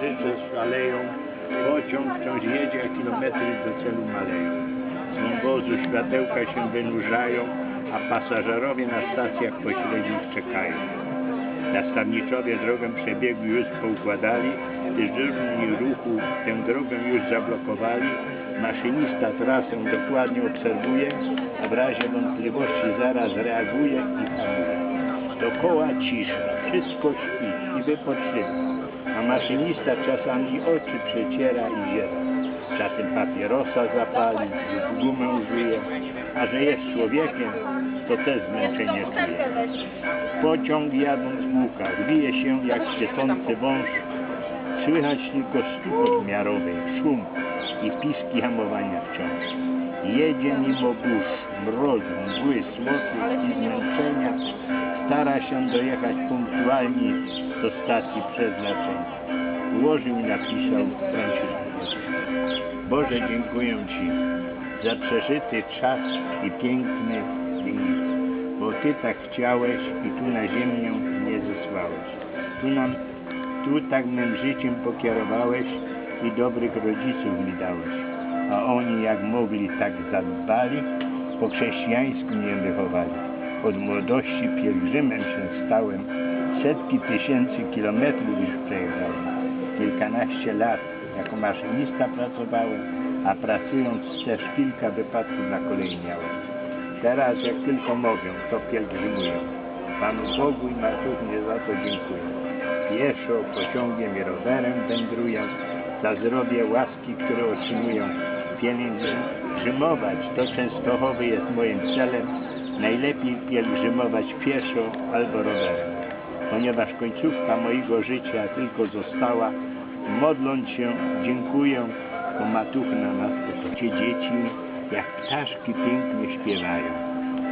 księżyce szaleją, pociąg wciąż jedzie, a kilometry do celu maleją. Z wąwozu światełka się wynurzają, a pasażerowie na stacjach pośrednich czekają. Nastawniczowie drogę przebiegu już poukładali, dyżurni ruchu tę drogę już zablokowali. Maszynista trasę dokładnie obserwuje, a w razie wątpliwości zaraz reaguje i hamuje. Dokoła cisza, wszystko śpi i wypoczywa, maszynista czasami oczy przeciera i ziera. Czasem papierosa zapali lub gumę żuje, a że jest człowiekiem, to też zmęczenie czuje. Pociąg jadąc w łukach wije się jak świecący wąż. Słychać tylko stukot miarowy, szum i piski hamowania wciąż. Jedzie mimo burz, mrozu, mgły, smoczy i zmęczenia. Stara się dojechać punktualnie do stacji przeznaczenia. Ułożył i napisał Franciszek. Boże, dziękuję Ci za przeżyty czas i piękny dni bo Ty tak chciałeś i tu na ziemię mnie zesłałeś. Tu nam, tu tak mym życiem pokierowałeś i dobrych rodziców mi dałeś. A oni jak mogli tak zadbali, po chrześcijańsku mnie wychowali. Od młodości pielgrzymem się stałem, setki tysięcy kilometrów już przejechałem. Kilkanaście lat jako maszynista pracowałem, a pracując też kilka wypadków na kolei miałem. Teraz jak tylko mogę, to pielgrzymuję. Panu Bogu i Matrównie za to dziękuję. Pieszo, pociągiem i rowerem wędruję, za zdrowie łaski, które otrzymuję. Pielgrzymować to Częstochowy jest moim celem. Najlepiej pielgrzymować pieszo albo rowerem. Ponieważ końcówka mojego życia tylko została, modląc się, dziękuję, bo Matuchna nas potoczy. Dzieci jak ptaszki pięknie śpiewają,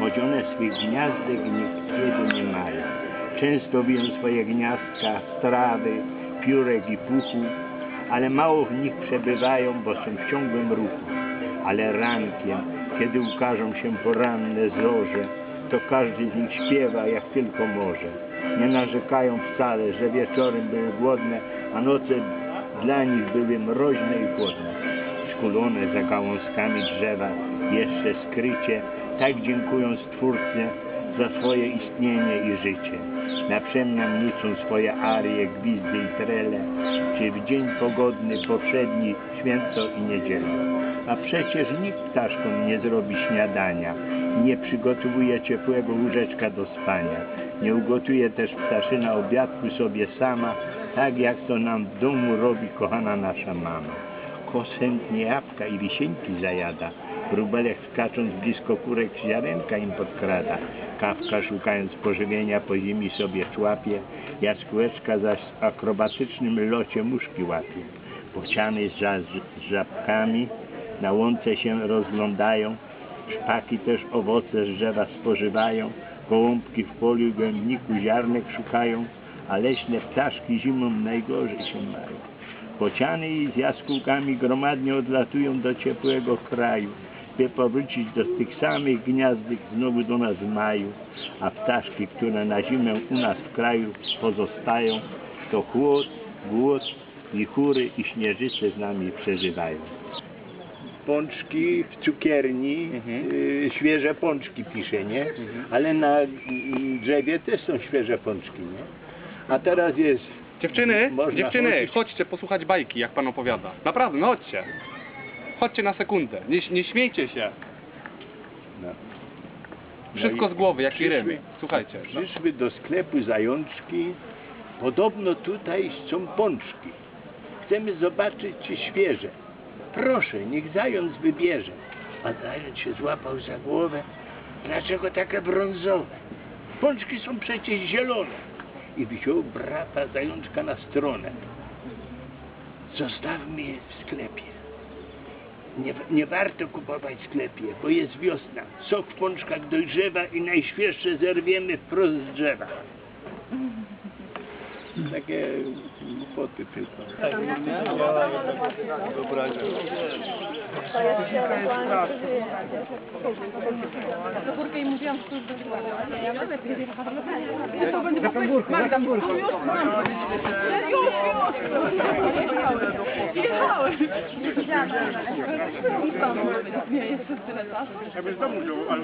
choć one swych gniazdek niekiedy nie mają. Często wiją swoje gniazdka z trawy, piórek i puchu, ale mało w nich przebywają, bo są w ciągłym ruchu. Ale rankiem, kiedy ukażą się poranne zorze, to każdy z nich śpiewa jak tylko może. Nie narzekają wcale, że wieczorem były głodne, a noce dla nich były mroźne i chłodne skulone za gałązkami drzewa, jeszcze skrycie, tak dziękują Stwórcy za swoje istnienie i życie. Naprzemian nucą swoje arie, gwizdy i trele, czy w dzień pogodny poprzedni, święto i niedzielę. A przecież nikt ptaszkom nie zrobi śniadania, nie przygotowuje ciepłego łóżeczka do spania, nie ugotuje też ptaszyna obiadku sobie sama, tak jak to nam w domu robi kochana nasza mama chętnie jabłka i wisienki zajada. Wróbelek skacząc blisko kurek ziarenka im podkrada. Kawka szukając pożywienia po ziemi sobie człapie. Jaskółeczka zaś w akrobatycznym locie muszki łapie. Bociany z, żabkami na łące się rozglądają. Szpaki też owoce z drzewa spożywają. Gołąbki w polu i głębniku ziarnek szukają, a leśne ptaszki zimą najgorzej się mają. Bociany z jaskółkami gromadnie odlatują do ciepłego kraju, by powrócić do tych samych gniazdek znowu do nas w maju, a ptaszki, które na zimę u nas w kraju pozostają, to chłód, głód, wichury i śnieżyce z nami przeżywają. Pączki w cukierni, Mhm. y, świeże pączki pisze, nie? Ale na drzewie też są świeże pączki, nie? A teraz jest Dziewczyny, Można dziewczyny, chodzić. chodźcie posłuchać bajki, jak pan opowiada. Naprawdę, no chodźcie. Chodźcie na sekundę, nie, nie śmiejcie się. No. Wszystko No i z głowy, jak i przyszły- rymy. Słuchajcie. No. Przyszły do sklepu zajączki. Podobno tutaj są pączki. Chcemy zobaczyć, czy świeże. Proszę, niech zając wybierze. A zając się złapał za głowę. Dlaczego takie brązowe? Pączki są przecież zielone. I wziął brata zajączka na stronę. Zostawmy je w sklepie. Nie, nie warto kupować w sklepie, bo jest wiosna. Sok w pączkach dojrzewa i najświeższe zerwiemy wprost z drzewa. Takie głupoty tylko. Do górkę i mówiłam, że to już będzie ładne. Nie, ja nawet nie wiem. Nie, to będzie po prostu Magda, tu już mam. Już, już. Jechałem. Nie widziałam. I pan śmieje przez tyle czasu. Jakby z domu wziął, ale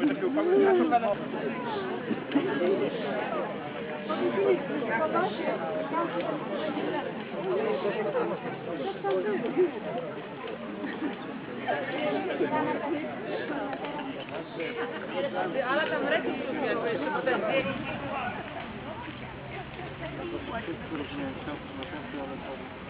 by takiego pamiętał. Poszła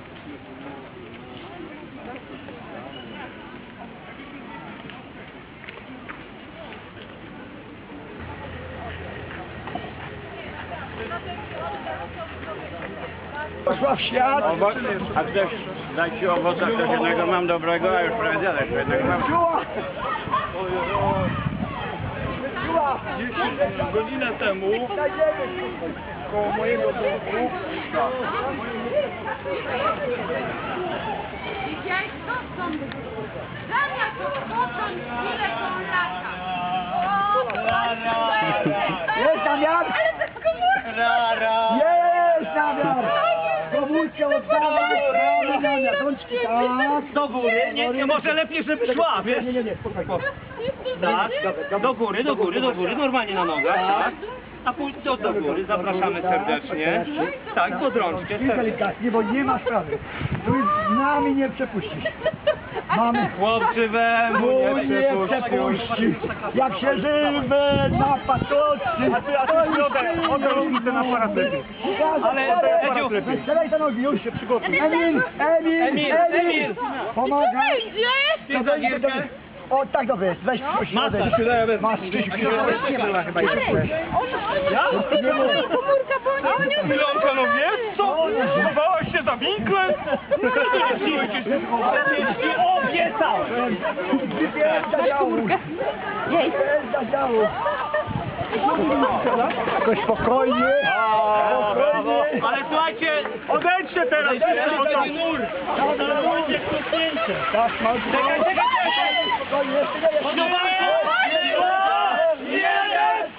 w świat. Owoc, a ktoś da ci owoca, to jednego mam dobrego, a już prawie dziadek, jednego mam. Godzinę temu koło mojego domu Widziałeś, co są? Zamiast odpocząć chwilę są lata. Jest namiar! Ale to jest komórka! Rączki, tak! Do góry, nie, nie, może lepiej, żeby szła, wiesz? Nie, nie, nie, spokojnie. Tak, do góry, do góry, do góry, normalnie na nogach, tak. A później do, do góry, zapraszamy serdecznie. Tak, pod rączkę, delikatnie, bo nie ma sprawy. Tu z nami nie przepuścisz. Mamy... Chłopcy we nie przepuści. Jak się żywy na patoczy. A ty, a ty środę, odrób ten aparat Ale, Edziu, Strzelaj te nogi, już się przygotuj. Emil, Emil, Emil, Emil. Pomagaj. Będzie, to będzie. O, tak dobrze jest. Weź środę. Masz Krzysiu. Nie była chyba jeszcze. Ja? Komórka, bo on nie Chwilą panowie, co? Schowałaś się za winklem? Obiecałem! Wypięta działu. Wypięta działu. Jakoś spokojnie. Ale słuchajcie, Odejdźcie teraz. Odejdźcie, Odejdźcie. odejdźcie, nur. Tak, mam Czekaj, czekaj, czekaj. Spokojnie! Jeden!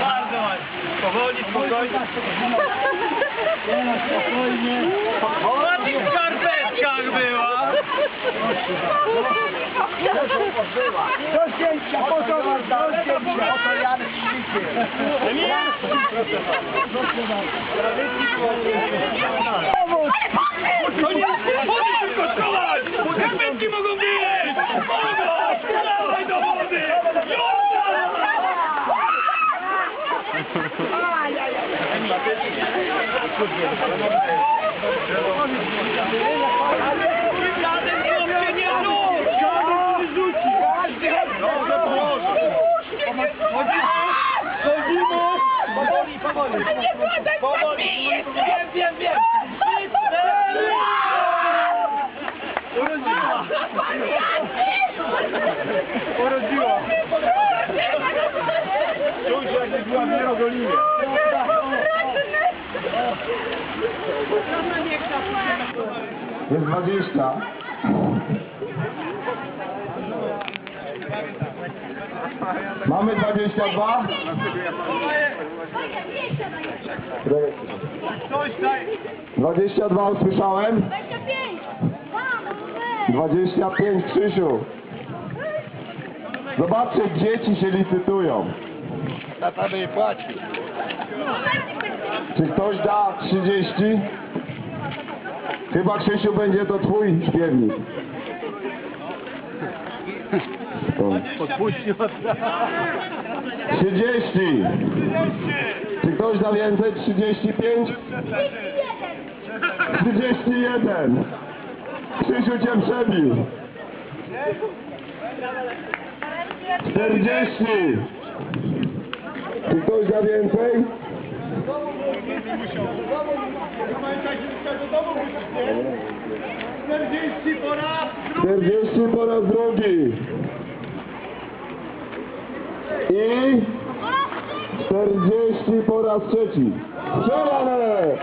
Bardzo ładnie. Powoli, spokojnie. Spokojnie. Ona w tych skarpetkach była. Do zdjęcia, pozować, do zdjęcia. Oto Jan Ślikie. Pomóż. To nie wody tylko! Bo skarpetki mogą być! Do wody! Żaden chłopcie nie rób! Każdy rzuci. Każdy Dobrze położy. Chodzimy. Powoli, powoli. Powoli! Wiem, wiem, wiem! 20. Mamy 22. Coś daj. 22 usłyszałem. 25! 25 Krzysiu. Zobaczcie, dzieci się licytują. Tata by płaci. Czy ktoś da 30? Chyba Krzysiu będzie to twój śpiewnik. O. Podpuścił. 30. Czy ktoś da więcej? 35? 31. Krzysiu cię przebił. 40. Czy ktoś da więcej? 40 po raz drugi. I 40 po raz trzeci. Strzelamy!